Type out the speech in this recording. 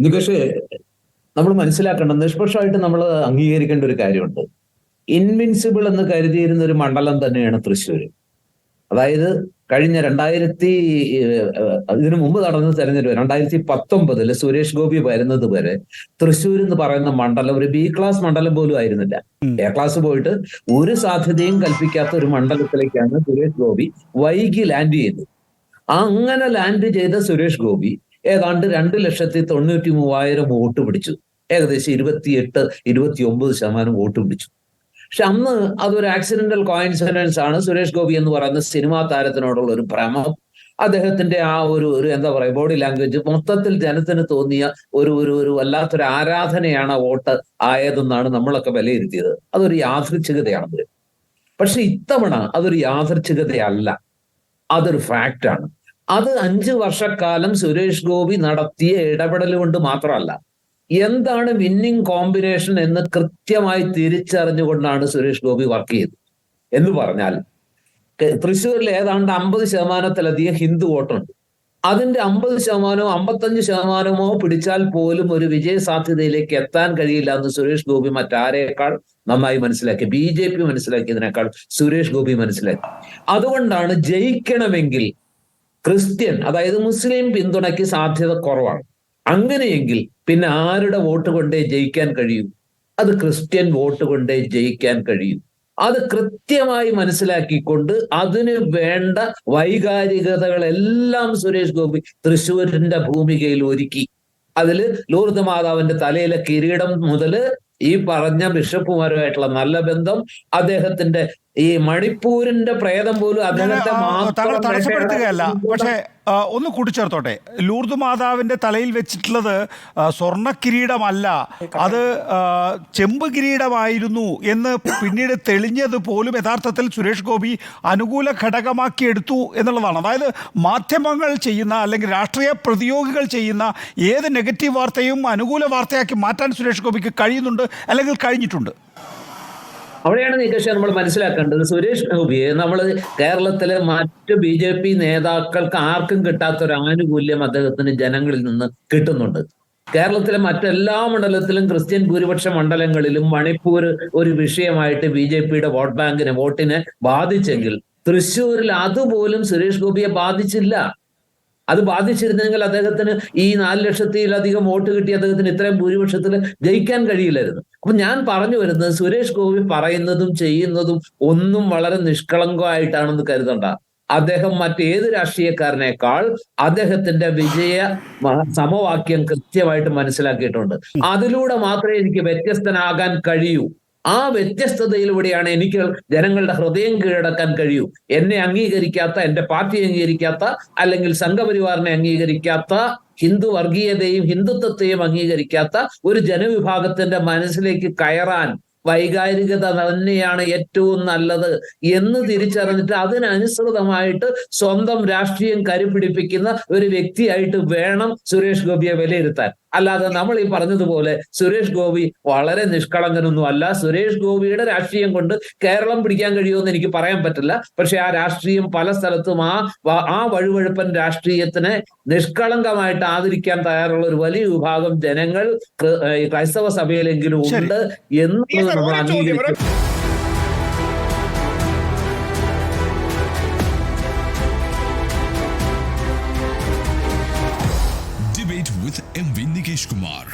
നികേഷ് നമ്മൾ മനസ്സിലാക്കേണ്ട നിഷ്പക്ഷമായിട്ട് നമ്മൾ അംഗീകരിക്കേണ്ട ഒരു കാര്യമുണ്ട്. ഇൻവിൻസിബിൾ എന്ന് കരുതിയിരുന്ന ഒരു മണ്ഡലം തന്നെയാണ് തൃശ്ശൂർ അതായത് കഴിഞ്ഞ രണ്ടായിരത്തി ഇതിനു മുമ്പ് നടന്ന തെരഞ്ഞെടുപ്പ് രണ്ടായിരത്തി പത്തൊമ്പതിൽ സുരേഷ് ഗോപി വരുന്നത് വരെ തൃശ്ശൂർ എന്ന് പറയുന്ന മണ്ഡലം ഒരു ബി ക്ലാസ് മണ്ഡലം പോലും ആയിരുന്നില്ല. എ ക്ലാസ് പോയിട്ട് ഒരു സാധ്യതയും കൽപ്പിക്കാത്ത ഒരു മണ്ഡലത്തിലേക്കാണ് സുരേഷ് ഗോപി വൈകി ലാൻഡ് ചെയ്തത് അങ്ങനെ ലാൻഡ് ചെയ്ത സുരേഷ് ഗോപി ഏതാണ്ട് രണ്ട് ലക്ഷത്തി തൊണ്ണൂറ്റി മൂവായിരം വോട്ട് പിടിച്ചു. ഏകദേശം ഇരുപത്തിയെട്ട് ഇരുപത്തി ഒമ്പത് ശതമാനം വോട്ട് പിടിച്ചു. പക്ഷെ അന്ന് അതൊരു ആക്സിഡന്റൽ കോയിൻസിഡൻസ് ആണ്. സുരേഷ് ഗോപി എന്ന് പറയുന്ന സിനിമാ താരത്തിനോടുള്ള ഒരു ഭ്രമം. അദ്ദേഹത്തിന്റെ ആ ഒരു ഒരു എന്താ പറയുക ബോഡി ലാംഗ്വേജ് മൊത്തത്തിൽ ജനത്തിന് തോന്നിയ ഒരു ഒരു ഒരു വല്ലാത്തൊരു ആരാധനയാണ് വോട്ട് ആയതെന്നാണ് നമ്മളൊക്കെ വിലയിരുത്തിയത്. അതൊരു യാദൃച്ഛികതയാണത് പക്ഷെ ഇത്തവണ അതൊരു യാദൃച്ഛികതയല്ല. അതൊരു ഫാക്റ്റാണ് അത് അഞ്ചു വർഷക്കാലം സുരേഷ് ഗോപി നടത്തിയ ഇടപെടൽ കൊണ്ട് മാത്രമല്ല എന്താണ് വിന്നിങ് കോമ്പിനേഷൻ എന്ന് കൃത്യമായി തിരിച്ചറിഞ്ഞുകൊണ്ടാണ് സുരേഷ് ഗോപി വർക്ക് ചെയ്തത്. എന്ന് പറഞ്ഞാൽ തൃശ്ശൂരിൽ ഏതാണ്ട് അമ്പത് ശതമാനത്തിലധികം ഹിന്ദു വോട്ടുണ്ട്. അതിന്റെ അമ്പത് ശതമാനമോ അമ്പത്തഞ്ച് ശതമാനമോ പിടിച്ചാൽ പോലും ഒരു വിജയ സാധ്യതയിലേക്ക് എത്താൻ കഴിയില്ല എന്ന് സുരേഷ് ഗോപി മറ്റാരേക്കാൾ നന്നായി മനസ്സിലാക്കി. ബി ജെ പി മനസ്സിലാക്കിയതിനേക്കാൾ സുരേഷ് ഗോപി മനസ്സിലാക്കി. അതുകൊണ്ടാണ് ജയിക്കണമെങ്കിൽ ക്രിസ്ത്യൻ അതായത് മുസ്ലിം പിന്തുണയ്ക്ക് സാധ്യത കുറവാണ്. അങ്ങനെയെങ്കിൽ പിന്നെ ആരുടെ വോട്ട് കൊണ്ടേ ജയിക്കാൻ കഴിയൂ? അത് ക്രിസ്ത്യൻ വോട്ട് കൊണ്ടേ ജയിക്കാൻ കഴിയൂ. അത് കൃത്യമായി മനസ്സിലാക്കിക്കൊണ്ട് അതിന് വേണ്ട വൈകാരികതകളെല്ലാം സുരേഷ് ഗോപി തൃശ്ശൂരിന്റെ ഭൂമികയിൽ ഒരുക്കി. അതിൽ ലൂർദ് മാതാവിന്റെ തലയിലെ കിരീടം മുതൽ ഈ പറഞ്ഞ ബിഷപ്പുമാരുമായിട്ടുള്ള നല്ല ബന്ധം അദ്ദേഹത്തിന്റെ ഈ മണിപ്പൂരിന്റെ പ്രേതം പോലും അദ്ദേഹത്തെ താങ്കൾ തടസ്സപ്പെടുത്തുകയല്ല. പക്ഷേ ഒന്ന് കൂട്ടിച്ചേർത്തോട്ടെ. ലൂർദ് മാതാവിന്റെ തലയിൽ വെച്ചിട്ടുള്ളത് സ്വർണ കിരീടമല്ല അത് ചെമ്പ് കിരീടമായിരുന്നു എന്ന് പിന്നീട് തെളിഞ്ഞത് പോലും യഥാർത്ഥത്തിൽ സുരേഷ് ഗോപി അനുകൂല ഘടകമാക്കി എടുത്തു എന്നുള്ളതാണ്. അതായത് മാധ്യമങ്ങൾ ചെയ്യുന്ന അല്ലെങ്കിൽ രാഷ്ട്രീയ പ്രതിയോഗികൾ ചെയ്യുന്ന ഏത് നെഗറ്റീവ് വാർത്തയും അനുകൂല വാർത്തയാക്കി മാറ്റാൻ സുരേഷ് ഗോപിക്ക് കഴിയുന്നുണ്ട് അല്ലെങ്കിൽ കഴിഞ്ഞിട്ടുണ്ട്. അവിടെയാണ് നികേഷ് നമ്മൾ മനസ്സിലാക്കേണ്ടത്. സുരേഷ് ഗോപിയെ നമ്മൾ കേരളത്തിലെ മറ്റ് ബി ജെ പി നേതാക്കൾക്ക് ആർക്കും കിട്ടാത്ത ഒരു ആനുകൂല്യം അദ്ദേഹത്തിന് ജനങ്ങളിൽ നിന്ന് കിട്ടുന്നുണ്ട്. കേരളത്തിലെ മറ്റെല്ലാ മണ്ഡലത്തിലും ക്രിസ്ത്യൻ ഭൂരിപക്ഷ മണ്ഡലങ്ങളിലും മണിപ്പൂർ ഒരു വിഷയമായിട്ട് ബി ജെ പിയുടെ വോട്ട് ബാങ്കിനെ വോട്ടിനെ ബാധിച്ചെങ്കിൽ തൃശ്ശൂരിൽ അതുപോലും സുരേഷ് ഗോപിയെ ബാധിച്ചില്ല. അത് ബാധിച്ചിരുന്നെങ്കിൽ അദ്ദേഹത്തിന് ഈ നാല് ലക്ഷത്തിലധികം വോട്ട് കിട്ടി അദ്ദേഹത്തിന് ഇത്രയും ഭൂരിപക്ഷത്തിൽ ജയിക്കാൻ കഴിയില്ലായിരുന്നു. അപ്പൊ ഞാൻ പറഞ്ഞു വരുന്നത് സുരേഷ് ഗോപി പറയുന്നതും ചെയ്യുന്നതും ഒന്നും വളരെ നിഷ്കളങ്കമായിട്ടാണെന്ന് കരുതണ്ട. അദ്ദേഹം മറ്റേത് രാഷ്ട്രീയക്കാരനേക്കാൾ അദ്ദേഹത്തിന്റെ വിജയ സമവാക്യം കൃത്യമായിട്ട് മനസ്സിലാക്കിയിട്ടുണ്ട്. അതിലൂടെ മാത്രമേ എനിക്ക് വ്യത്യസ്തനാകാൻ കഴിയൂ. ആ വ്യത്യസ്തതയിലൂടെയാണ് എനിക്ക് ജനങ്ങളുടെ ഹൃദയം കീഴടക്കാൻ കഴിയൂ. എന്നെ അംഗീകരിക്കാത്ത എന്റെ പാർട്ടിയെ അംഗീകരിക്കാത്ത അല്ലെങ്കിൽ സംഘപരിവാറിനെ അംഗീകരിക്കാത്ത ഹിന്ദു വർഗീയതയും ഹിന്ദുത്വത്തെയും അംഗീകരിക്കാത്ത ഒരു ജനവിഭാഗത്തിന്റെ മനസ്സിലേക്ക് കയറാൻ വൈകാരികത തന്നെയാണ് ഏറ്റവും നല്ലത് എന്ന് തിരിച്ചറിഞ്ഞിട്ട് അതിനനുസൃതമായിട്ട് സ്വന്തം രാഷ്ട്രീയം കരുപിടിപ്പിക്കുന്ന ഒരു വ്യക്തിയായിട്ട് വേണം സുരേഷ് ഗോപിയെ വിലയിരുത്താൻ. അല്ലാതെ നമ്മൾ ഈ പറഞ്ഞതുപോലെ സുരേഷ് ഗോപി വളരെ നിഷ്കളങ്കനൊന്നും അല്ല. സുരേഷ് ഗോപിയുടെ രാഷ്ട്രീയം കൊണ്ട് കേരളം പിടിക്കാൻ കഴിയുമെന്ന് എനിക്ക് പറയാൻ പറ്റില്ല. പക്ഷെ ആ രാഷ്ട്രീയം പല സ്ഥലത്തും ആ ആ വഴുവഴുപ്പൻ രാഷ്ട്രീയത്തിനെ നിഷ്കളങ്കമായിട്ട് ആദരിക്കാൻ തയ്യാറുള്ള ഒരു വലിയ വിഭാഗം ജനങ്ങൾ ക്രൈസ്തവ സഭയിലെങ്കിലും ഉണ്ട് എന്ന് നമ്മൾ അംഗീകരിക്കും. ராகேஷ்குமார்